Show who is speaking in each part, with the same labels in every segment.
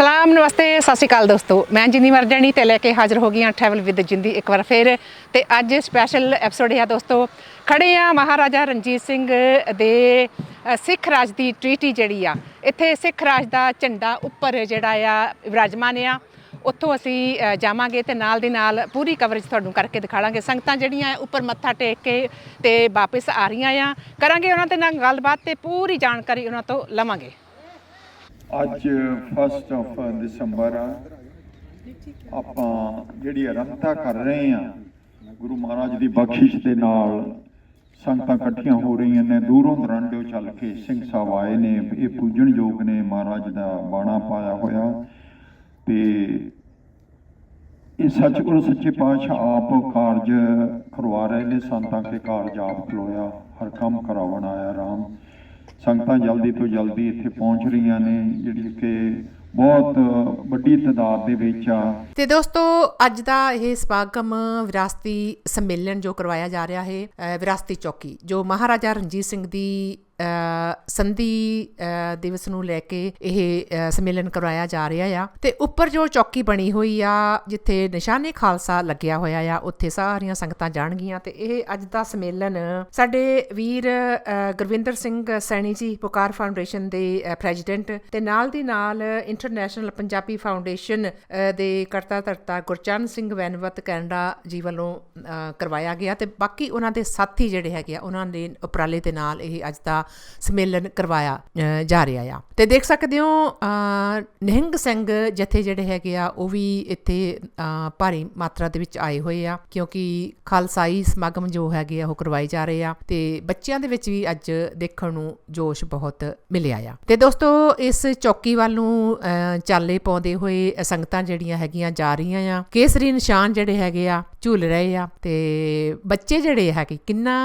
Speaker 1: ਸਲਾਮ, ਨਮਸਤੇ, ਸਤਿ ਸ਼੍ਰੀ ਅਕਾਲ ਦੋਸਤੋ। ਮੈਂ ਜਿੰਦੀ ਮਰਜਾਣੀ ਤੇ ਲੈ ਕੇ ਹਾਜ਼ਰ ਹੋ ਗਈ ਹਾਂ ਟਰੈਵਲ ਵਿਦ ਜਿੰਦੀ ਇੱਕ ਵਾਰ ਫੇਰ। ਤੇ ਅੱਜ ਸਪੈਸ਼ਲ ਐਪੀਸੋਡ ਹੈ ਦੋਸਤੋ, ਖੜੇ ਆ ਮਹਾਰਾਜਾ ਰਣਜੀਤ ਸਿੰਘ ਦੇ ਸਿੱਖ ਰਾਜ ਦੀ ਟ੍ਰੀਟੀ ਜਿਹੜੀ ਆ। ਇੱਥੇ ਸਿੱਖ ਰਾਜ ਦਾ ਝੰਡਾ ਉੱਪਰ ਜਿਹੜਾ ਆ, ਵਿਰਾਜਮਾਨ ਆ। ਉੱਥੋਂ ਅਸੀਂ ਜਾਵਾਂਗੇ ਤੇ ਨਾਲ ਦੀ ਨਾਲ ਪੂਰੀ ਕਵਰੇਜ ਤੁਹਾਨੂੰ ਕਰਕੇ ਦਿਖਾਵਾਂਗੇ ਸੰਗਤਾਂ ਜਿਹੜੀਆਂ ਉੱਪਰ ਮੱਥਾ ਟੇਕ ਕੇ ਤੇ ਵਾਪਸ ਆ ਰਹੀਆਂ ਆ। ਕਰਾਂਗੇ ਉਹਨਾਂ ਦੇ ਨਾਲ ਗੱਲਬਾਤ ਤੇ ਪੂਰੀ ਜਾਣਕਾਰੀ ਉਹਨਾਂ ਤੋਂ ਲਵਾਂਗੇ।
Speaker 2: ਅੱਜ ਫਸਟ ਆਫ ਦਸੰਬਰ ਆ। ਆਪਾਂ ਜਿਹੜੀ ਆਰੰਭਤਾ ਕਰ ਰਹੇ ਆ ਗੁਰੂ ਮਹਾਰਾਜ ਦੀ ਬਖਸ਼ਿਸ਼ ਦੇ ਨਾਲ ਸੰਗਤਾਂ ਇਕੱਠੀਆਂ ਹੋ ਰਹੀਆਂ ਨੇ। ਦੂਰੋਂ ਦਰਾਂਡਿਓ ਚੱਲ ਕੇ ਸਿੰਘ ਸਾਹਿਬ ਆਏ ਨੇ। ਇਹ ਪੂਜਣ ਯੋਗ ਨੇ, ਮਹਾਰਾਜ ਦਾ ਬਾਣਾ ਪਾਇਆ ਹੋਇਆ। ਤੇ ਇਹ ਸੱਚਖੁਰ ਸੱਚੇ ਪਾਤਸ਼ਾਹ ਆਪ ਕਾਰਜ ਕਰਵਾ ਰਹੇ ਨੇ। ਸੰਤਾਂ ਕੇ ਕਾਰਜ ਆਪ ਖਲੋਇਆ, ਹਰ ਕੰਮ ਕਰਾਵਣ ਆਇਆ, ਰਾਮ ਸੰਗਤਾਂ ਜਲਦੀ ਤੋਂ ਜਲਦੀ ਇੱਥੇ ਪਹੁੰਚ ਰਹੀਆਂ ਨੇ, ਜਿਹੜੀ ਕਿ ਬਹੁਤ ਵੱਡੀ ਤਾਦਾਦ ਦੇ ਵਿੱਚ ਆ।
Speaker 1: ਤੇ ਦੋਸਤੋ, ਅੱਜ ਦਾ ਇਹ ਸਮਾਗਮ ਵਿਰਾਸਤੀ ਸੰਮੇਲਨ ਜੋ ਕਰਵਾਇਆ ਜਾ ਰਿਹਾ ਹੈ ਵਿਰਾਸਤੀ ਚੌਕੀ, ਜੋ ਮਹਾਰਾਜਾ ਰਣਜੀਤ ਸਿੰਘ ਦੀ ਸੰਧੀ ਦਿਵਸ ਨੂੰ ਲੈ ਕੇ ਇਹ ਸੰਮੇਲਨ ਕਰਵਾਇਆ ਜਾ ਰਿਹਾ ਆ। ਤੇ ਉੱਪਰ ਜੋ ਚੌਕੀ ਬਣੀ ਹੋਈ ਆ, ਜਿੱਥੇ ਨਿਸ਼ਾਨੇ ਖਾਲਸਾ ਲੱਗਿਆ ਹੋਇਆ ਆ, ਉੱਥੇ ਸਾਰੀਆਂ ਸੰਗਤਾਂ ਜਾਣਗੀਆਂ। ਤੇ ਇਹ ਅੱਜ ਦਾ ਸੰਮੇਲਨ ਸਾਡੇ ਵੀਰ ਗੁਰਵਿੰਦਰ ਸਿੰਘ ਸੈਣੀ ਜੀ, ਪੁਕਾਰ ਫਾਊਂਡੇਸ਼ਨ ਦੇ ਪ੍ਰੈਜ਼ੀਡੈਂਟ ਤੇ ਨਾਲ ਦੀ ਨਾਲ ਇੰਟਰਨੈਸ਼ਨਲ ਪੰਜਾਬੀ ਫਾਊਂਡੇਸ਼ਨ ਦੇ ਕਰਤਾ ਧਰਤਾ ਗੁਰਚਰਨ ਸਿੰਘ ਵੈਨਵਤ ਕੈਨੇਡਾ ਜੀ ਵੱਲੋਂ ਕਰਵਾਇਆ ਗਿਆ। ਤੇ ਬਾਕੀ ਉਹਨਾਂ ਦੇ ਸਾਥੀ ਜਿਹੜੇ ਹੈਗੇ ਆ, ਉਹਨਾਂ ਦੇ ਉਪਰਾਲੇ ਦੇ ਨਾਲ ਇਹ ਅੱਜ ਦਾ ਸੰਮੇਲਨ ਕਰਵਾਇਆ ਜਾ ਰਿਹਾ ਆ। ਤੇ ਦੇਖ ਸਕਦੇ ਹੋ ਅ, ਨਿਹੰਗ ਸਿੰਘ ਜਥੇ ਜਿਹੜੇ ਹੈਗੇ ਆ ਉਹ ਵੀ ਇੱਥੇ ਭਾਰੀ ਮਾਤਰਾ ਦੇ ਵਿੱਚ ਆਏ ਹੋਏ ਆ ਕਿਉਂਕਿ ਖਾਲਸਾਈ ਸਮਾਗਮ ਜੋ ਹੈਗੇ ਆ ਉਹ ਕਰਵਾਏ ਜਾ ਰਹੇ ਆ ਤੇ ਬੱਚਿਆਂ ਦੇ ਵਿੱਚ ਵੀ ਅੱਜ ਦੇਖਣ ਨੂੰ ਜੋਸ਼ ਬਹੁਤ ਮਿਲਿਆ ਆ। ਤੇ ਦੋਸਤੋ ਇਸ ਚੌਕੀ ਵੱਲ ਨੂੰ ਚਾਲੇ ਪਾਉਂਦੇ ਹੋਏ ਸੰਗਤਾਂ ਜਿਹੜੀਆਂ ਹੈਗੀਆਂ ਜਾ ਰਹੀਆਂ ਆ। ਕੇਸਰੀ ਨਿਸ਼ਾਨ ਜਿਹੜੇ ਹੈਗੇ ਆ ਝੂਲ ਰਹੇ ਆ ਤੇ ਬੱਚੇ ਜਿਹੜੇ ਹੈਗੇ ਕਿੰਨਾ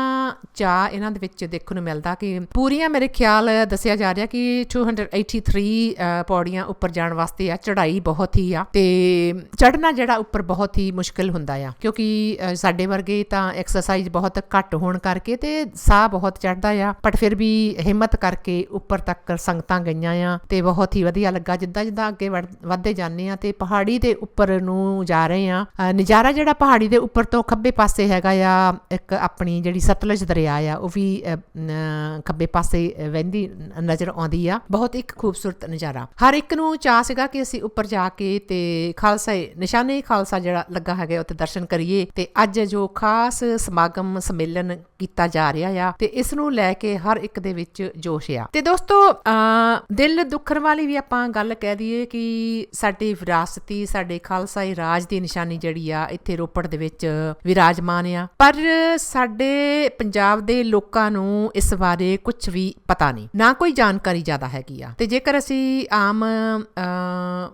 Speaker 1: ਚਾਹ ਇਹਨਾਂ ਦੇ ਵਿੱਚ ਦੇਖਣ ਨੂੰ ਮਿਲਦਾ ਕਿ ਪੂਰੀਆਂ ਮੇਰੇ ਖਿਆਲ ਦੱਸਿਆ ਜਾ ਰਿਹਾ ਕਿ 283 ਅ, ਪੌੜੀਆਂ ਉੱਪਰ ਜਾਣ ਵਾਸਤੇ ਆ ਚੜ੍ਹਾਈ ਬਹੁਤ ਹੀ ਆ ਤੇ ਚੜ੍ਹਨਾ ਜਿਹੜਾ ਉੱਪਰ ਬਹੁਤ ਹੀ ਮੁਸ਼ਕਲ ਹੁੰਦਾ ਆ ਕਿਉਂਕਿ ਸਾਡੇ ਵਰਗੇ ਤਾਂ ਐਕਸਰਸਾਈਜ਼ ਬਹੁਤ ਘੱਟ ਹੋਣ ਕਰਕੇ ਤੇ ਸਾਹ ਬਹੁਤ ਚੜ੍ਹਦਾ ਆ ਬਟ ਫਿਰ ਵੀ ਹਿੰਮਤ ਕਰਕੇ ਉੱਪਰ ਤੱਕ ਸੰਗਤਾਂ ਗਈਆਂ ਆ ਤੇ ਬਹੁਤ ਹੀ ਵਧੀਆ ਲੱਗਾ ਜਿੱਦਾਂ ਜਿੱਦਾਂ ਅੱਗੇ ਵੜ- ਵੱਧਦੇ ਜਾਂਦੇ ਆ ਤੇ ਪਹਾੜੀ ਦੇ ਉੱਪਰ ਨੂੰ ਜਾ ਰਹੇ ਆ ਨਜ਼ਾਰਾ ਜਿਹੜਾ ਪਹਾੜੀ ਦੇ ਉੱਪਰ ਤੋਂ ਖੱਬੇ ਪਾਸੇ ਹੈਗਾ ਆ ਇੱਕ ਆਪਣੀ ਜਿਹੜੀ ਸਤਲੁਜ ਦਰਿਆ ਆ ਉਹ ਵੀ ਖੱਬੇ ਪਾਸੇ ਵਹਿੰਦੀ ਨਜ਼ਰ ਆਉਂਦੀ ਆ। ਬਹੁਤ ਇੱਕ ਖੂਬਸੂਰਤ ਨਜ਼ਾਰਾ। ਹਰ ਇੱਕ ਨੂੰ ਚਾਹ ਸੀਗਾ ਕਿ ਅਸੀਂ ਉੱਪਰ ਜਾ ਕੇ ਤੇ ਖਾਲਸਾ ਨਿਸ਼ਾਨੇ ਖਾਲਸਾ ਜਿਹੜਾ ਲੱਗਾ ਹੈਗਾ ਉੱਥੇ ਦਰਸ਼ਨ ਕਰੀਏ। ਤੇ ਅੱਜ ਜੋ ਖਾਸ ਸਮਾਗਮ ਸੰਮੇਲਨ ਕੀਤਾ ਜਾ ਰਿਹਾ ਆ ਤੇ ਇਸ ਨੂੰ ਲੈ ਕੇ ਹਰ ਇੱਕ ਦੇ ਵਿੱਚ ਜੋਸ਼ ਆ। ਤੇ ਦੋਸਤੋ ਅ, ਦਿਲ ਦੁੱਖਣ ਵਾਲੀ ਵੀ ਆਪਾਂ ਗੱਲ ਕਹਿ ਦਈਏ ਕਿ ਸਾਡੀ ਵਿਰਾਸਤੀ ਸਾਡੇ ਖਾਲਸਾਈ ਰਾਜ ਦੀ ਨਿਸ਼ਾਨੀ ਜਿਹੜੀ ਆ ਇੱਥੇ ਰੋਪੜ ਦੇ ਵਿੱਚ ਵਿਰਾਜਮਾਨ ਆ। ਪਰ ਸਾਡੇ ਪੰਜਾਬ ਦੇ ਲੋਕਾਂ ਨੂੰ ਇਸ ਬਾਰੇ ਕੁਝ ਵੀ ਪਤਾ ਨਹੀਂ। ਨਾ ਕੋਈ ਜਾਣਕਾਰੀ ਜ਼ਿਆਦਾ ਹੈਗੀ ਆ। ਤੇ ਜੇਕਰ ਅਸੀਂ ਆਮ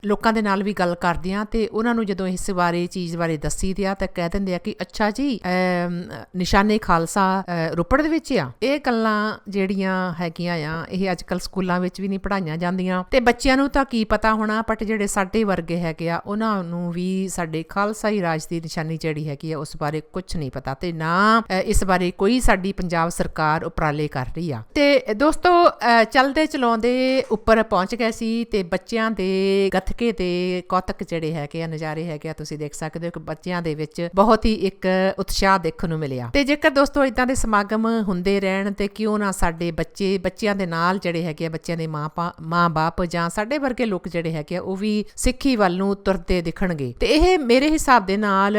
Speaker 1: ਲੋਕਾਂ ਦੇ ਨਾਲ ਵੀ ਗੱਲ ਕਰਦੇ ਆ ਤੇ ਉਹਨਾਂ ਨੂੰ ਜਦੋਂ ਇਸ ਬਾਰੇ ਚੀਜ਼ ਬਾਰੇ ਦੱਸੀ ਦਿਆ ਤਾਂ ਕਹਿ ਦਿੰਦੇ ਆ ਕਿ ਅੱਛਾ ਜੀ ਅਮ, ਨਿਸ਼ਾਨੇ ਖਾਲਸਾ ਰੋਪੜ ਦੇ ਵਿੱਚ ਆ। ਇਹ ਗੱਲਾਂ ਜਿਹੜੀਆਂ ਹੈਗੀਆਂ ਆ ਇਹ ਅੱਜ ਕੱਲ ਸਕੂਲਾਂ ਵਿੱਚ ਵੀ ਨਹੀਂ ਪੜਾਈਆਂ ਜਾਂਦੀਆਂ। ਤੇ ਬੱਚਿਆਂ ਨੂੰ ਤਾਂ ਕੀ ਪਤਾ ਹੋਣਾ ਬਟ ਜਿਹੜੇ ਸਾਡੇ ਵਰਗੇ ਹੈਗੇ ਆ ਉਹਨਾਂ ਨੂੰ ਵੀ ਸਾਡੇ ਖਾਲਸਾਈ ਰਾਜ ਦੀ ਨਿਸ਼ਾਨੀ ਜਿਹੜੀ ਹੈਗੀ ਆ ਉਸ ਬਾਰੇ ਕੁਝ ਨਹੀਂ ਪਤਾ। ਤੇ ਨਾ ਇਸ ਬਾਰੇ ਕੋਈ ਸਾਡੀ ਪੰਜਾਬ ਸਰਕਾਰ ਉਪਰਾਲੇ ਕਰ ਰਹੀ ਆ। ਤੇ ਦੋਸਤੋ ਅ, ਚਲਦੇ ਚਲਾਉਂਦੇ ਉੱਪਰ ਪਹੁੰਚ ਗਏ ਸੀ ਤੇ ਬੱਚਿਆਂ ਦੇ ਗੱਤਕੇ ਦੇ ਕੌਤਕ ਜਿਹੜੇ ਹੈਗੇ ਆ ਨਜ਼ਾਰੇ ਹੈਗੇ ਆ ਤੁਸੀਂ ਦੇਖ ਸਕਦੇ ਹੋ ਕਿ ਬੱਚਿਆਂ ਦੇ ਵਿੱਚ ਬਹੁਤ ਹੀ ਇੱਕ ਉਤਸ਼ਾਹ ਦੇਖਣ ਨੂੰ ਮਿਲਿਆ। ਤੇ ਜੇਕਰ ਦੋਸਤੋ ਇਦਾਂ ਦੇ ਸਮਾਗਮ ਹੁੰਦੇ ਰਹਿਣ ਤੇ ਕਿਉਂ ਨਾ ਸਾਡੇ ਬੱਚੇ ਬੱਚਿਆਂ ਦੇ ਨਾਲ ਜਿਹੜੇ ਹੈਗੇ ਆ ਬੱਚਿਆਂ ਦੇ ਮਾਂ ਬਾਪ ਜਾਂ ਸਾਡੇ ਵਰਗੇ ਲੋਕ ਜਿਹੜੇ ਹੈਗੇ ਆ ਉਹ ਵੀ ਸਿੱਖੀ ਵੱਲ ਨੂੰ ਤੁਰਦੇ ਦਿਖਣਗੇ। ਤੇ ਇਹ ਮੇਰੇ ਹਿਸਾਬ ਦੇ ਨਾਲ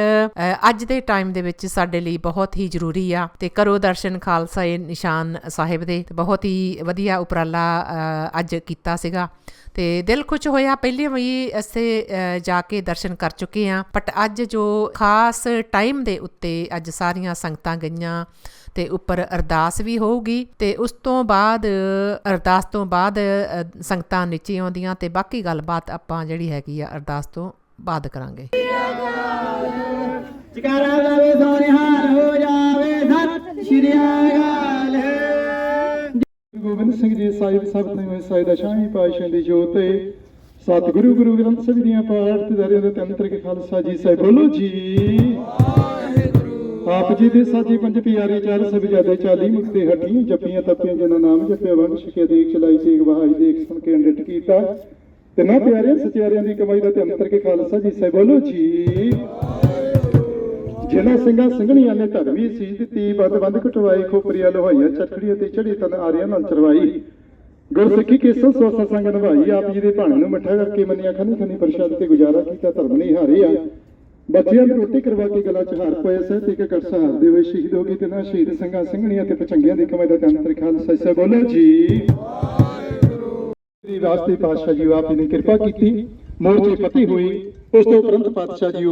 Speaker 1: ਅੱਜ ਦੇ ਟਾਈਮ ਦੇ ਵਿੱਚ ਸਾਡੇ ਲਈ ਬਹੁਤ ਹੀ ਜ਼ਰੂਰੀ ਆ। ਤੇ ਕਰੋ ਦਰਸ਼ਨ ਖਾਲਸਾ ਇਹ ਨਿਸ਼ਾਨ ਸਾਹਿਬ ਦੇ ਤੇ ਬਹੁਤ ਹੀ ਵਧੀਆ ਉਪਰਾਲਾ ਅੱਜ ਕੀਤਾ ਸੀਗਾ। ਤੇ ਦਿਲ ਖੁਸ਼ ਹੋਇਆ, ਪਹਿਲੇ ਵੀ ਅਸੀਂ ਜਾ ਕੇ ਦਰਸ਼ਨ ਕਰ ਚੁੱਕੇ ਆ ਬਟ ਅੱਜ ਜੋ ਖਾਸ ਟਾਈਮ ਦੇ ਉੱਤੇ ਅੱਜ ਸਾਰੀਆਂ ਸੰਗਤਾਂ ਗਈਆਂ ਤੇ ਉੱਪਰ ਅਰਦਾਸ ਵੀ ਹੋਊਗੀ ਤੇ ਉਸ ਤੋਂ ਬਾਅਦ, ਅਰਦਾਸ ਤੋਂ ਬਾਅਦ ਸੰਗਤਾਂ ਨੀਚੇ ਆਉਂਦੀਆਂ ਤੇ ਬਾਕੀ ਗੱਲਬਾਤ ਆਪਾਂ ਜਿਹੜੀ ਹੈਗੀ ਆ ਅਰਦਾਸ ਤੋਂ ਬਾਅਦ ਕਰਾਂਗੇ।
Speaker 3: ਜਕਾਰਾ
Speaker 4: ਸਾਹਿਬ ਸਭ ਤੋਂ ਹੋਏ ਸਾਹਿਬ ਦਸ਼ਾਹੀ ਪਾਤਸ਼ਾਹ ਦੀ ਜੋਤ ਸਤਿਗੁਰੂ ਗੁਰੂ ਗ੍ਰੰਥ ਸਾਹਿਬ ਦੀਆਂ ਪਾਠ ਤੇ ਦਰਿਆ ਦੇ ਤੰਤਰ ਕੇ ਖਾਲਸਾ ਜੀ ਸਾਹਿਬ ਬੋਲੋ ਜੀ। ਆਪ ਜੀ ਦੇ ਸਾਜੀ ਪੰਜ ਪਿਆਰੇ ਚਾਰ ਸਭ ਜਿਆਦੇ ਚਾਲੀ ਮੁਕਤੇ ਹਟੀਆਂ ਜਪੀਆਂ ਤਪੀਆਂ ਜਨਾ ਨਾਮ ਜਪਿਆ ਵੰਡ ਛਕਿਆ ਦੇਖ ਚਲਾਈ ਤੇਗ ਵਹਾਈ ਦੇਖ ਸੁਣ ਕੇ ਅੰਡਿਟ ਕੀਤਾ। ਤੇ ਨਾ ਪਿਆਰਿਆਂ ਸਚਿਆਰਿਆਂ ਦੀ ਕਮਾਈ ਦਾ ਧਿਆਨ ਕਰਕੇ ਖਾਲਸਾ ਜੀ ਸਾਹਿਬ ਬੋਲੋ ਜੀ। ਜਿਨ੍ਹਾਂ ਸਿੰਘਾਂ ਸਿੰਘਣੀਆਂ ਨੇ ਧਰਮੀ ਸੀਜ ਦਿੱਤੀ ਬੰਦ ਬੰਦ ਕਟਵਾਈ ਖੋਪਰੀਆਂ ਲੋਹਾਈਆਂ ਚਰਖੜੀਆਂ ਤੇ ਚੜੀ ਤਨ ਆਰਿਆਂ ਨਾਲ ਚਰਵਾਈ। ਗੁਰਸਿੱਖੀ ਕੇਸਲ ਸੋਸਾ ਸੰਗ ਨਿਭਾਈ ਆਪ ਜੀ ਦੇ ਭਾਣੇ ਨੂੰ ਮਿੱਠਾ ਕਰਕੇ ਮੰਨਿਆ ਖਨੀ ਖਨੀ ਪ੍ਰਸ਼ਾਦ ਤੇ ਗੁਜ਼ਾਰਾ ਕੀਤਾ, ਧਰਮ ਨਹੀਂ ਹਾਰਿਆ ਬੱਚਿਆਂ ਨੂੰ ਰੋਟੀ ਕਰਵਾ ਕੇ ਗਲਾ ਚ ਹਾਰ ਪਾਇਆ ਸਹਿ ਤੇ ਕੜ ਸਹਾਰ ਦੇ ਹੋਏ ਸ਼ਹੀਦ ਹੋ ਗਏ ਤੇ ਨਾ ਸ਼ਹੀਦ ਸਿੰਘਾਂ, ਸਿੰਘਣੀਆਂ ਤੇ ਪਚੰਗੀਆਂ ਦੀ ਕਮਾਈ ਦਾ ਧਿਆਨ ਖਾਲਸਾ ਸਾਹਿਬ ਬੋਲੋ ਜੀ। ਦੀ ਵਾਸਤੇ ਪਾਤਸ਼ਾਹ ਜੀ, ਆਪ ਜੀ ਨੇ ਕਿਰਪਾ ਕੀਤੀ ਮੋਰਚੇ ਪਤੀ ਹੋਈ, ਉਸ ਤੋਂ ਉਪਰੰਤ ਪਾਤਸ਼ਾਹ ਜੀ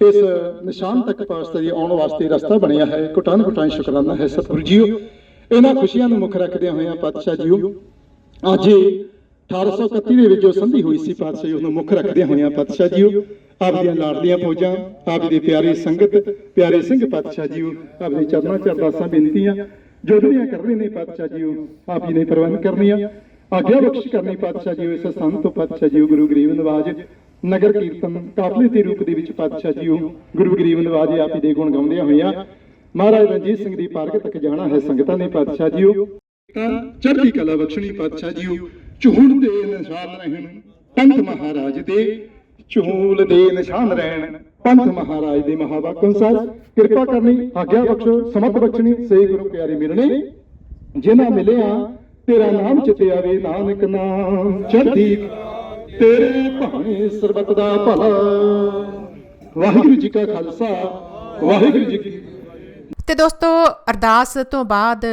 Speaker 4: ਇਸ ਨਿਸ਼ਾਨ ਤੱਕ ਪਾਤਸ਼ਾਹ ਜੀ ਆਉਣ ਵਾਸਤੇ ਰਸਤਾ ਬਣਿਆ ਹੈ ਕੁਟਾਨ ਕੁਟਾਨ ਸ਼ੁਕਰਾਨਾ ਹੈ, ਸਤਿਗੁਰੂ ਜੀਓ। ਇਹਨਾਂ ਖੁਸ਼ੀਆਂ ਨੂੰ ਮੁੱਖ ਰੱਖਦਿਆਂ ਹੋਇਆਂ ਪਾਤਸ਼ਾਹ ਜੀਓ ਅੱਜ ਇਹ 1831 ਦੇ ਵਿੱਚ ਜੋ ਸੰਧੀ ਹੋਈ ਸੀ ਪਾਤਸ਼ਾਹ ਜੀ, ਉਹਨੂੰ ਮੁੱਖ ਰੱਖਦਿਆਂ ਹੋਇਆਂ ਪਾਤਸ਼ਾਹ ਜੀਓ ਆਪਦੀਆਂ ਲਾੜਦੀਆਂ ਫੌਜਾਂ ਆਪ ਜੀ ਦੇ ਪਿਆਰੇ ਸੰਗਤ, ਪਿਆਰੇ ਸਿੰਘ ਪਾਤਸ਼ਾਹ ਜੀਓ ਆਪਦੇ ਚਰਨਾਂ ਚ ਅਰਦਾਸਾਂ ਬੇਨਤੀਆਂ ਜੋੜੀਆਂ ਕਰ ਰਹੇ ਨੇ ਪਾਤਸ਼ਾਹ ਜੀਓ ਆਪ ਜੀ ਨੇ ਪ੍ਰਬੰਧ ਕਰਨੀਆਂ। ਆਗਿਆ ਬਖਸ਼ ਕਰਨੀ ਪਾਤਸ਼ਾਹ ਜੀਓ ਇਸ ਸਥਾਨ ਪਾਤਸ਼ਾਹ ਜੀਓ ਗੁਰੂ ਗਰੀਬ ਨਵਾਜ ਨਗਰ ਕੀਰਤਨ ਕਾਫਲੇ ਦੇ ਰੂਪ ਦੇ ਵਿੱਚ ਪਾਤਸ਼ਾਹ ਜੀਓ ਗੁਰੂ ਗਰੀਬ ਨਵਾਜ ਆਪ ਜੀ ਦੇ ਗੁਣ ਗਾਉਂਦਿਆਂ ਹੋਇਆਂ ਮਹਾਰਾਜ ਰਣਜੀਤ ਸਿੰਘ ਦੀ ਪਾਰਕ ਤੱਕ ਜਾਣਾ ਹੈ ਸੰਗਤਾਂ ਨੇ ਪਾਤਸ਼ਾਹ ਜੀਓ ਤਾਂ ਚੜ੍ਹਦੀ ਕਲਾ ਬਖਸ਼ਣੀ ਪਾਤਸ਼ਾਹ ਜੀਓ ਝੂਣ ਦੇ ਨਿਸ਼ਾਨ ਰਹਿਣ, ਪੰਥ ਮਹਾਰਾਜ ਦੇ ਝੂਲ ਦੇ ਨਿਸ਼ਾਨ ਰਹਿਣ। ਪੰਥ ਮਹਾਰਾਜ ਦੇ ਮਹਾਵਾਕ ਅਨੁਸਾਰ ਕਿਰਪਾ ਕਰਨੀ, ਆਗਿਆ ਬਖਸ਼ੋ, ਸਮਤ ਬਖਸ਼ਣੀ, ਸੇ ਗੁਰੂ ਪਿਆਰੇ ਮਿਲਣੇ। ਜਿਨ੍ਹਾਂ ਮਿਲਿਆ, ਤੇਰਾ ਨਾਮ ਚਿਤੇ ਆਵੇ, ਨਾਨਕ ਨਾਮ। ਚੜ੍ਹਦੀ ਤੇਰੇ ਭਾਣੇ ਸਰਬਤ ਦਾ ਭਲਾ। ਵਾਹਿਗੁਰੂ ਜੀ ਕਾ ਖਾਲਸਾ, ਵਾਹਿਗੁਰੂ ਜੀ ਕੀ
Speaker 1: ਤੇ ਦੋਸਤੋ, ਅਰਦਾਸ ਤੋਂ ਬਾਅਦ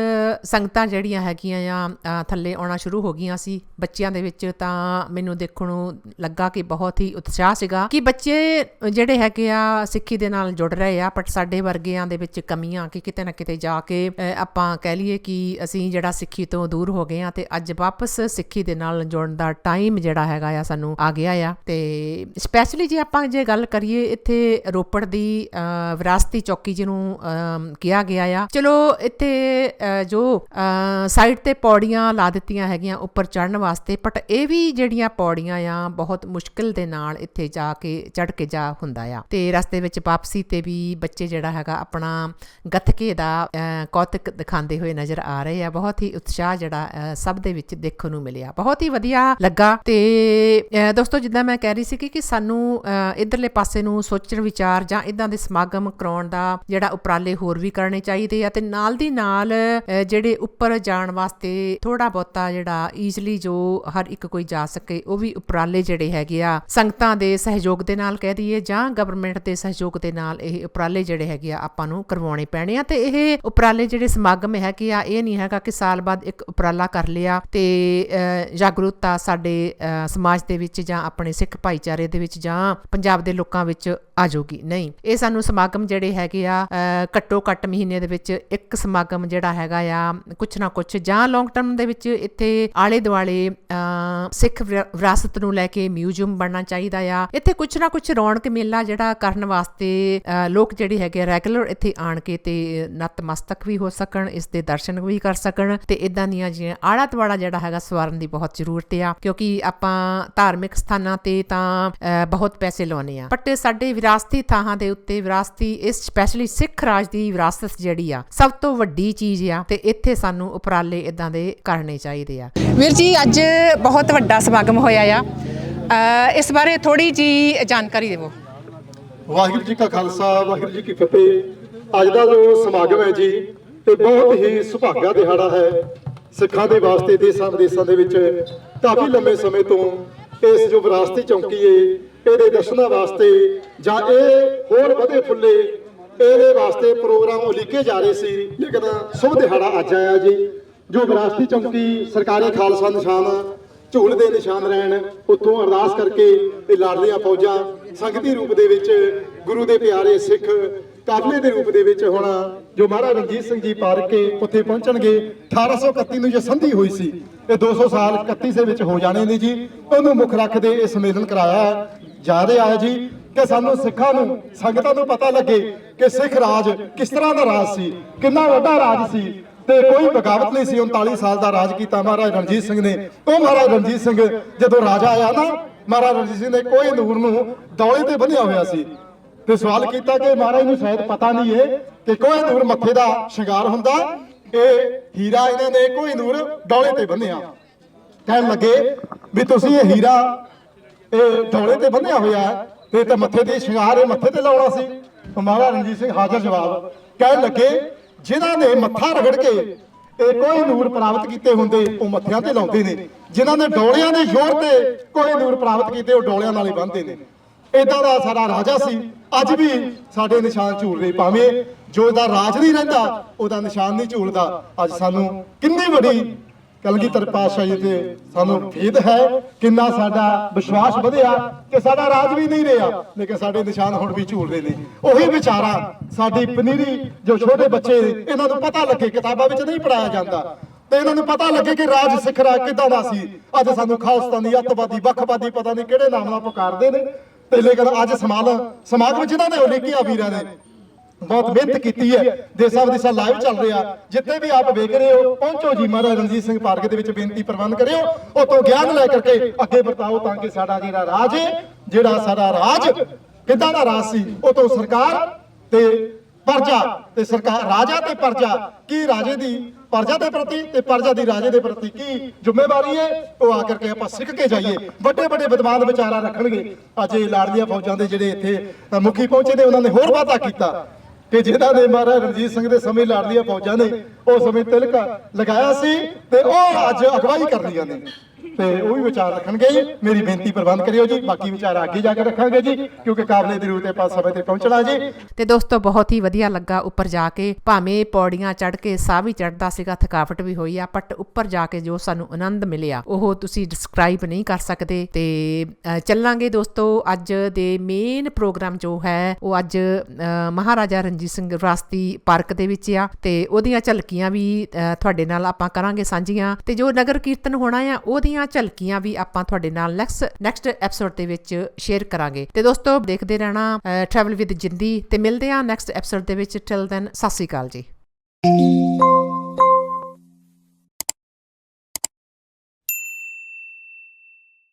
Speaker 1: ਸੰਗਤਾਂ ਜਿਹੜੀਆਂ ਹੈਗੀਆਂ ਆ ਥੱਲੇ ਆਉਣਾ ਸ਼ੁਰੂ ਹੋ ਗਈਆਂ ਸੀ ਬੱਚਿਆਂ ਦੇ ਵਿੱਚ, ਤਾਂ ਮੈਨੂੰ ਦੇਖਣ ਨੂੰ ਲੱਗਾ ਕਿ ਬਹੁਤ ਹੀ ਉਤਸ਼ਾਹ ਸੀਗਾ ਕਿ ਬੱਚੇ ਜਿਹੜੇ ਹੈਗੇ ਆ, ਸਿੱਖੀ ਦੇ ਨਾਲ ਜੁੜ ਰਹੇ ਆ ਬਟ ਸਾਡੇ ਵਰਗਿਆਂ ਦੇ ਵਿੱਚ ਕਮੀਆਂ ਕਿ ਕਿਤੇ ਨਾ ਕਿਤੇ ਜਾ ਕੇ ਆਪਾਂ ਕਹਿ ਲਈਏ ਕਿ ਅਸੀਂ ਜਿਹੜਾ ਸਿੱਖੀ ਤੋਂ ਦੂਰ ਹੋ ਗਏ ਆ ਤੇ ਅੱਜ ਵਾਪਸ ਸਿੱਖੀ ਦੇ ਨਾਲ ਜੁੜਨ ਦਾ ਟਾਈਮ ਜਿਹੜਾ ਹੈਗਾ ਆ, ਸਾਨੂੰ ਆ ਗਿਆ ਆ। ਤੇ ਸਪੈਸ਼ਲੀ ਜੇ ਆਪਾਂ ਜੇ ਗੱਲ ਕਰੀਏ ਇੱਥੇ ਰੋਪੜ ਦੀ ਵਿਰਾਸਤੀ ਚੌਕੀ ਜਿਹਨੂੰ ਕਿਹਾ ਗਿਆ ਆ। ਚਲੋ ਇੱਥੇ ਅ, ਜੋ ਸਾਈਡ ਤੇ ਪੌੜੀਆਂ ਲਾ ਦਿੱਤੀਆਂ ਹੈਗੀਆਂ ਉੱਪਰ ਚੜਨ ਵਾਸਤੇ ਬਟ ਇਹ ਵੀ ਜਿਹੜੀਆਂ ਪੌੜੀਆਂ ਆ ਬਹੁਤ ਮੁਸ਼ਕਿਲ ਦੇ ਨਾਲ ਇੱਥੇ ਜਾ ਕੇ ਚੜ ਕੇ ਜਾ ਹੁੰਦਾ ਆ। ਤੇ ਰਸਤੇ ਵਿੱਚ ਵਾਪਸੀ ਤੇ ਵੀ ਬੱਚੇ ਜਿਹੜਾ ਹੈਗਾ ਆਪਣਾ ਗੱਤਕੇ ਦਾ ਅ, ਕੌਤਕ ਦਿਖਾਉਂਦੇ ਹੋਏ ਨਜ਼ਰ ਆ ਰਹੇ ਆ। ਬਹੁਤ ਹੀ ਉਤਸ਼ਾਹ ਜਿਹੜਾ ਅ, ਸਭ ਦੇ ਵਿੱਚ ਦੇਖਣ ਨੂੰ ਮਿਲਿਆ। ਬਹੁਤ ਹੀ ਵਧੀਆ ਲੱਗਾ। ਤੇ ਦੋਸਤੋ ਜਿੱਦਾਂ ਮੈਂ ਕਹਿ ਰਹੀ ਸੀ ਕਿ ਸਾਨੂੰ ਅ, ਇਧਰਲੇ ਪਾਸੇ ਨੂੰ ਸੋਚਣ ਵਿਚਾਰ ਜਾਂ ਇਦਾਂ ਦੇ ਸਮਾਗਮ ਕਰਾਉਣ ਦਾ ਜਿਹੜਾ ਉਪਰਾਲੇ ਹੋਰ ਵੀ ਕਰਨੇ ਚਾਹੀਦੇ ਆ ਤੇ ਨਾਲ ਦੀ ਨਾਲ ਜਿਹੜੇ ਉੱਪਰ ਜਾਣ ਵਾਸਤੇ ਥੋੜਾ ਬਹੁਤਾ ਜਿਹੜਾ ਈਜ਼ਲੀ ਜੋ ਹਰ ਇੱਕ ਕੋਈ ਜਾ ਸਕੇ ਉਹ ਵੀ ਉਪਰਾਲੇ ਜਿਹੜੇ ਹੈਗੇ ਆ ਸੰਗਤਾਂ ਦੇ ਸਹਿਯੋਗ ਦੇ ਨਾਲ ਕਹਿ ਦਈਏ ਜਾਂ ਗਵਰਨਮੈਂਟ ਦੇ ਸਹਿਯੋਗ ਦੇ ਨਾਲ ਇਹ ਉਪਰਾਲੇ ਜਿਹੜੇ ਹੈਗੇ ਆ ਆਪਾਂ ਨੂੰ ਕਰਵਾਉਣੇ ਪੈਣੇ ਆ ਤੇ ਇਹ ਉਪਰਾਲੇ ਜਿਹੜੇ ਸਮਾਗਮ ਹੈਗੇ ਆ ਇਹ ਨਹੀਂ ਹੈਗਾ ਕਿ ਸਾਲ ਬਾਅਦ ਇੱਕ ਉਪਰਾਲਾ ਕਰ ਲਿਆ ਤੇ ਅ, ਜਾਗਰੂਕਤਾ ਸਾਡੇ ਅ, ਸਮਾਜ ਦੇ ਵਿੱਚ ਜਾਂ ਆਪਣੇ ਸਿੱਖ ਭਾਈਚਾਰੇ ਦੇ ਵਿੱਚ ਜਾਂ ਪੰਜਾਬ ਦੇ ਲੋਕਾਂ ਵਿੱਚ ਆ ਜਾਊਗੀ। ਨਹੀਂ ਇਹ ਸਾਨੂੰ ਸਮਾਗਮ ਜਿਹੜੇ ਹੈਗੇ ਆ ਘੱਟੋ ਘੱਟ ਘੱਟ ਮਹੀਨੇ ਦੇ ਵਿੱਚ ਇੱਕ ਸਮਾਗਮ ਜਿਹੜਾ ਹੈਗਾ ਆ ਕੁਛ ਨਾ ਕੁਛ ਜਾਂ ਲੌਂਗ ਟਰਮ ਦੇ ਵਿੱਚ ਇੱਥੇ ਆਲੇ ਦੁਆਲੇ ਸਿੱਖ ਵਿਰਾਸਤ ਨੂੰ ਲੈ ਕੇ ਮਿਊਜ਼ੀਅਮ ਬਣਨਾ ਚਾਹੀਦਾ ਆ। ਇੱਥੇ ਕੁਛ ਨਾ ਕੁਛ ਰੌਣਕ ਮੇਲਾ ਜਿਹੜਾ ਕਰਨ ਵਾਸਤੇ ਲੋਕ ਜਿਹੜੇ ਹੈਗੇ ਰੈਗੂਲਰ ਇੱਥੇ ਆਣ ਕੇ ਤੇ ਨਤਮਸਤਕ ਵੀ ਹੋ ਸਕਣ ਇਸ ਦੇ ਦਰਸ਼ਨ ਵੀ ਕਰ ਸਕਣ ਤੇ ਇਦਾਂ ਦੀਆਂ ਜਿਹੀਆਂ ਆਲਾ ਦੁਆਲਾ ਜਿਹੜਾ ਹੈਗਾ ਸਵਾਰਨ ਦੀ ਬਹੁਤ ਜ਼ਰੂਰਤ ਆ ਕਿਉਂਕਿ ਆਪਾਂ ਧਾਰਮਿਕ ਸਥਾਨਾਂ ਤੇ ਤਾਂ ਅ, ਬਹੁਤ ਪੈਸੇ ਲਾਉਨੇ ਆ। ਬਟ ਸਾਡੇ ਵਿਰਾਸਤੀ ਥਾਂ ਦੇ ਉੱਤੇ ਵਿਰਾਸਤੀ ਇਸ ਸਪੈਸ਼ਲੀ ਸਿੱਖ ਰਾਜ ਦੀ ਵਿਰਾਸਤ ਜਿਹੜੀ ਆ ਸਭ ਤੋਂ ਵੱਡੀ ਚੀਜ਼ ਆ ਤੇ ਇੱਥੇ ਸਾਨੂੰ ਉਪਰਾਲੇ ਇਦਾਂ ਦੇ ਕਰਨੇ ਚਾਹੀਦੇ ਆ। ਵੀਰ ਜੀ ਅੱਜ ਬਹੁਤ ਵੱਡਾ ਸਮਾਗਮ ਹੋਇਆ ਆ। ਇਸ ਬਾਰੇ ਥੋੜੀ ਜੀ ਜਾਣਕਾਰੀ ਦਿਵੋ।
Speaker 4: ਵਾਹਿਗੁਰੂ ਜੀ ਕਾ ਖਾਲਸਾ ਵਾਹਿਗੁਰੂ ਜੀ ਕੀ ਫਤਿਹ। ਅੱਜ ਦਾ ਜੋ ਸਮਾਗਮ ਹੈ ਜੀ ਤੇ ਬਹੁਤ ਹੀ ਸੁਭਾਗਾ ਦਿਹਾੜਾ ਹੈ। ਸਿੱਖਾਂ ਦੇ ਵਾਸਤੇ ਦੇਸਾਂ ਵਿਦੇਸ਼ਾਂ ਦੇ ਵਿੱਚ ਕਾਫੀ ਲੰਮੇ ਸਮੇਂ ਤੋਂ ਇਸ ਜੋ ਵਿਰਾਸਤੀ ਚੌਂਕੀ ਏ ਇਹਦੇ ਦਰਸ਼ਨਾਂ ਵਾਸਤੇ ਜਾਂ ਇਹ ਹੋਰ ਵਧੇ ਫੁੱਲੇ ਇਹਦੇ ਵਾਸਤੇ ਪ੍ਰੋਗਰਾਮ ਉਲੀਕੇ ਜਾ ਰਹੇ ਸੀ। ਲੇਕਿਨ ਸ਼ੁਭ ਦਿਹਾੜਾ ਅੱਜ ਆਇਆ ਜੀ। ਜੋ ਵਿਰਾਸਤੀ ਚੌਂਕੀ, ਸਰਕਾਰੀ ਖਾਲਸਾ ਨਿਸ਼ਾਨ, ਝੂਲ ਦੇ ਨਿਸ਼ਾਨ ਰਹਿਣ, ਉੱਥੋਂ ਅਰਦਾਸ ਕਰਕੇ ਇਹ ਲਾਡਲੀਆਂ ਫੌਜਾਂ ਸੰਗਤੀ ਰੂਪ ਦੇ ਵਿੱਚ, ਗੁਰੂ ਦੇ ਪਿਆਰੇ ਸਿੱਖ ਕਾਫਲੇ ਦੇ ਰੂਪ ਦੇ ਵਿੱਚ ਹੁਣ ਜੋ ਮਹਾਰਾਜ ਰਣਜੀਤ ਸਿੰਘ ਜੀ ਪਾਰਕ ਕੇ ਉੱਥੇ ਪਹੁੰਚਣਗੇ 1831 ਨੂੰ ਜੋ ਸੰਧੀ ਹੋਈ ਸੀ, ਇਹ 200 ਸਾਲ 31 ਦੇ ਵਿੱਚ ਹੋ ਜਾਣੇ ਨੇ ਜੀ। ਉਹਨੂੰ ਮੁੱਖ ਰੱਖਦੇ ਇਹ ਸੰਮੇਲਨ ਕਰਾਇਆ ਜਾ ਰਿਹਾ ਹੈ ਜੀ। ਕਿ ਸਾਨੂੰ ਸਿੱਖਾਂ ਨੂੰ, ਸੰਗਤਾਂ ਨੂੰ ਪਤਾ ਲੱਗੇ ਕਿ ਸਿੱਖ ਰਾਜ ਕਿਸ ਤਰ੍ਹਾਂ ਦਾ ਰਾਜ ਸੀ, ਕਿੰਨਾ ਵੱਡਾ ਰਾਜ ਸੀ। ਤੇ ਕੋਈ ਬਗਾਵਤ ਨਹੀਂ ਸੀ 39 ਸਾਲ ਦਾ ਰਾਜ ਕੀਤਾ ਮਹਾਰਾਜ ਰਣਜੀਤ ਸਿੰਘ ਨੇ। ਉਹ ਮਹਾਰਾਜ ਰਣਜੀਤ ਸਿੰਘ ਜਦੋਂ ਰਾਜਾ ਆਇਆ ਨਾ, ਮਹਾਰਾਜ ਰਣਜੀਤ ਸਿੰਘ ਨੇ ਕੋਈ ਨੂਰ ਨੂੰ ਦੌਲੇ ਤੇ ਬੰਨਿਆ ਹੋਇਆ ਸੀ। ਤੇ ਸਵਾਲ ਕੀਤਾ ਕਿ ਮਹਾਰਾਜ ਨੂੰ ਸ਼ਾਇਦ ਪਤਾ ਨਹੀਂ ਹੈ ਕਿ ਕੋਈ ਨੂਰ ਮੱਥੇ ਦਾ ਸ਼ਿੰਗਾਰ ਹੁੰਦਾ, ਇਹ ਹੀਰਾ ਇਹਨਾਂ ਨੇ ਕੋਈ ਨੂਰ ਦੌਲੇ ਤੇ ਬੰਨਿਆ ਕਹਿਣ ਲੱਗੇ ਵੀ ਤੁਸੀਂ ਇਹ ਹੀਰਾ, ਇਹ ਦੌਲੇ ਤੇ ਬੰਨਿਆ ਹੋਇਆ ਹੈ ਤੇ ਤਾਂ ਮੱਥੇ ਤੇ ਸ਼ਿੰਗਾਰ ਇਹ ਮੱਥੇ ਤੇ ਲਾਉਣਾ ਸੀ। ਮਹਾਰਾਜਾ ਰਣਜੀਤ ਸਿੰਘ ਹਾਜ਼ਰ ਜਵਾਬ ਕਹਿਣ ਲੱਗੇ, ਜਿਨ੍ਹਾਂ ਨੇ ਮੱਥਾ ਰਗੜ ਕੇ ਇਹ ਕੋਈ ਨੂਰ ਪ੍ਰਾਪਤ ਕੀਤੇ ਹੁੰਦੇ, ਉਹ ਮੱਥਿਆਂ ਤੇ ਲਾਉਂਦੇ ਨੇ। ਜਿਨ੍ਹਾਂ ਨੇ ਡੋਲਿਆਂ ਦੇ ਜ਼ੋਰ ਤੇ ਕੋਈ ਨੂਰ ਪ੍ਰਾਪਤ ਕੀਤੇ, ਉਹ ਡੋਲਿਆਂ ਨਾਲ ਹੀ ਬੰਨਦੇ ਨੇ। ਇਦਾਂ ਦਾ ਸਾਡਾ ਰਾਜਾ ਸੀ। ਅੱਜ ਵੀ ਸਾਡੇ ਨਿਸ਼ਾਨ ਝੂਲ ਰਹੇ ਭਾਵੇਂ, ਜੋ ਇਹਦਾ ਰਾਜ ਨਹੀਂ ਰਹਿੰਦਾ, ਉਹਦਾ ਨਿਸ਼ਾਨ ਨਹੀਂ ਝੂਲਦਾ। ਅੱਜ ਸਾਨੂੰ ਕਿੰਨੀ ਵੱਡੀ ਕਲਗੀਧਰ ਪਾਤਸ਼ਾਹੀ ਤੇ ਸਾਨੂੰ ਫੇਦ ਹੈ ਕਿੰਨਾ ਸਾਡਾ ਵਿਸ਼ਵਾਸ ਵਧਿਆ ਕਿ ਸਾਡਾ ਰਾਜ ਵੀ ਨਹੀਂ ਰਿਹਾ, ਲੇਕਿਨ ਸਾਡੇ ਨਿਸ਼ਾਨ ਹੁਣ ਵੀ ਝੂਲ ਰਹੇ ਨੇ। ਉਹੀ ਵਿਚਾਰਾ ਸਾਡੀ ਪਨੀਰੀ, ਜੋ ਛੋਟੇ ਬੱਚੇ, ਇਹਨਾਂ ਨੂੰ ਪਤਾ ਲੱਗੇ, ਕਿਤਾਬਾਂ ਵਿੱਚ ਨਹੀਂ ਪੜਾਇਆ ਜਾਂਦਾ। ਤੇ ਇਹਨਾਂ ਨੂੰ ਪਤਾ ਲੱਗੇ ਕਿ ਰਾਜ ਸਿਖਰਾ ਕਿੱਦਾਂ ਦਾ ਸੀ। ਅੱਜ ਸਾਨੂੰ ਖਾਲਸਤਾਨੀ, ਅੱਤਵਾਦੀ, ਵੱਖਵਾਦੀ ਪਤਾ ਨਹੀਂ ਕਿਹੜੇ ਨਾਮ ਨਾਲ ਪੁਕਾਰਦੇ ਨੇ। ਤੇ ਲੇਕਿਨ ਅੱਜ ਸਮਾਲ ਸਮਾਗਮ ਜਿਨ੍ਹਾਂ ਨੇ ਉਲੀਕਿਆ ਵੀਰਾਂ ਨੇ ਬਹੁਤ ਮਿਹਨਤ ਕੀਤੀ ਹੈ। ਦੇ ਸਾਹਿਬ ਦੀ ਸਾ ਲਾਈਵ ਚੱਲ ਰਿਹਾ। ਜਿੱਥੇ ਵੀ ਆਪ ਵੇਖ ਰਹੇ ਹੋ ਪਹੁੰਚੋ ਜੀ ਮਹਾਰਾਜ ਰਣਜੀਤ ਸਿੰਘ ਪਾਰਕ ਦੇ ਵਿੱਚ ਬੇਨਤੀ ਪ੍ਰਬੰਧ ਕਰਿਓ। ਉਤੋਂ ਗਿਆਨ ਲੈ ਕਰਕੇ ਅੱਗੇ ਵਰਤਾਓ ਤਾਂ ਕਿ ਸਾਡਾ ਜਿਹੜਾ ਰਾਜ ਜਿਹੜਾ ਸਾਡਾ ਰਾਜ ਕਿੱਦਾਂ ਦਾ ਰਾਜ ਸੀ ਉਤੋਂ ਸਰਕਾਰ ਤੇ ਪਰਜਾ ਤੇ ਸਰਕਾਰ ਰਾਜਾ ਤੇ ਪਰਜਾ ਕੀ ਰਾਜੇ ਦੀ ਪਰਜਾ ਦੇ ਪ੍ਰਤੀ ਤੇ ਪਰਜਾ ਦੀ ਰਾਜੇ ਦੇ ਪ੍ਰਤੀ ਕੀ ਜ਼ਿੰਮੇਵਾਰੀ ਹੈ ਉਹ ਆ ਕਰਕੇ ਆਪਾਂ ਸਿੱਖ ਕੇ ਜਾਈਏ। ਵੱਡੇ ਵੱਡੇ ਵਿਦਵਾਨ ਵਿਚਾਰਾ ਰੱਖਣਗੇ। ਅੱਜ ਇਹ ਲਾੜਲੀਆਂ ਫੌਜਾਂ ਦੇ ਜਿਹੜੇ ਇੱਥੇ ਮੁਖੀ ਪਹੁੰਚੇ ਨੇ ਉਹਨਾਂ ਨੇ ਹੋਰ ਵਾਅਦਾ ਕੀਤਾ। ਕਿ ਜਿਹਨਾਂ ਨੇ ਮਹਾਰਾਜ ਰਣਜੀਤ ਸਿੰਘ ਦੇ ਸਮੇਂ ਲੜਦੀਆਂ ਫੌਜਾਂ ਨੇ ਉਹ ਸਮੇਂ ਤਿਲਕ ਲਗਾਇਆ ਸੀ ਤੇ ਉਹ ਅੱਜ ਅਗਵਾਈ ਕਰ ਰਹੀਆਂ ਨੇ। ਤੇ ਉਹ ਵੀ ਵਿਚਾਰ ਰੱਖਣਗੇ ਜੀ। ਮੇਰੀ ਬੇਨਤੀ ਪ੍ਰਬੰਧ ਕਰਿਓ ਜੀ। ਬਾਕੀ ਵਿਚਾਰ ਅੱਗੇ ਜਾ ਕੇ ਰੱਖਾਂਗੇ ਜੀ ਕਿਉਂਕਿ ਕਾਬਲੇ ਦੀ ਰੂਹ ਤੇ ਆਪਾਂ ਸਮੇਂ ਤੇ ਪਹੁੰਚਣਾ ਜੀ।
Speaker 1: ਤੇ ਦੋਸਤੋ ਬਹੁਤ ਹੀ ਵਧੀਆ ਲੱਗਾ ਉੱਪਰ ਜਾ ਕੇ। ਭਾਵੇਂ ਪੌੜੀਆਂ ਚੜ ਕੇ ਸਾਹ ਵੀ ਚੜਦਾ ਸੀਗਾ ਥਕਾਵਟ ਵੀ ਹੋਈ ਆ ਬਟ ਉੱਪਰ ਜਾ ਕੇ ਜੋ ਸਾਨੂੰ ਆਨੰਦ ਮਿਲਿਆ ਉਹ ਤੁਸੀਂ ਡਿਸਕ੍ਰਾਈਬ ਨਹੀਂ ਕਰ ਸਕਦੇ। ਤੇ ਚੱਲਾਂਗੇ ਦੋਸਤੋ ਅੱਜ ਦੇ ਮੇਨ ਪ੍ਰੋਗਰਾਮ ਜੋ ਹੈ ਉਹ ਅੱਜ ਅ, ਮਹਾਰਾਜਾ ਰਣਜੀਤ ਸਿੰਘ ਵਿਰਾਸਤੀ ਪਾਰਕ ਦੇ ਵਿੱਚ ਆ। ਤੇ ਉਹਦੀਆਂ ਝਲਕੀਆਂ ਵੀ ਤੁਹਾਡੇ ਨਾਲ ਆਪਾਂ ਕਰਾਂਗੇ ਸਾਂਝੀਆਂ। ਤੇ ਜੋ ਨਗਰ ਕੀਰਤਨ ਹੋਣਾ ਆ ਉਹਦੀ ਉਹਦੀਆਂ ਝਲਕੀਆਂ ਵੀ ਆਪਾਂ ਤੁਹਾਡੇ ਨਾਲ ਨੈਕਸਟ ਨੈਕਸਟ ਐਪੀਸੋਡ ਦੇ ਵਿੱਚ ਸ਼ੇਅਰ ਕਰਾਂਗੇ। ਤੇ ਦੋਸਤੋ, ਦੇਖਦੇ ਰਹਿਣਾ ਟਰੈਵਲ ਵਿਦ ਜਿੰਦੀ। ਤੇ ਮਿਲਦੇ ਆ ਨੈਕਸਟ ਐਪੀਸੋਡ ਦੇ ਵਿੱਚ। ਟਿਲ ਦੈਨ ਸਤਿ ਸ਼੍ਰੀ ਅਕਾਲ ਜੀ।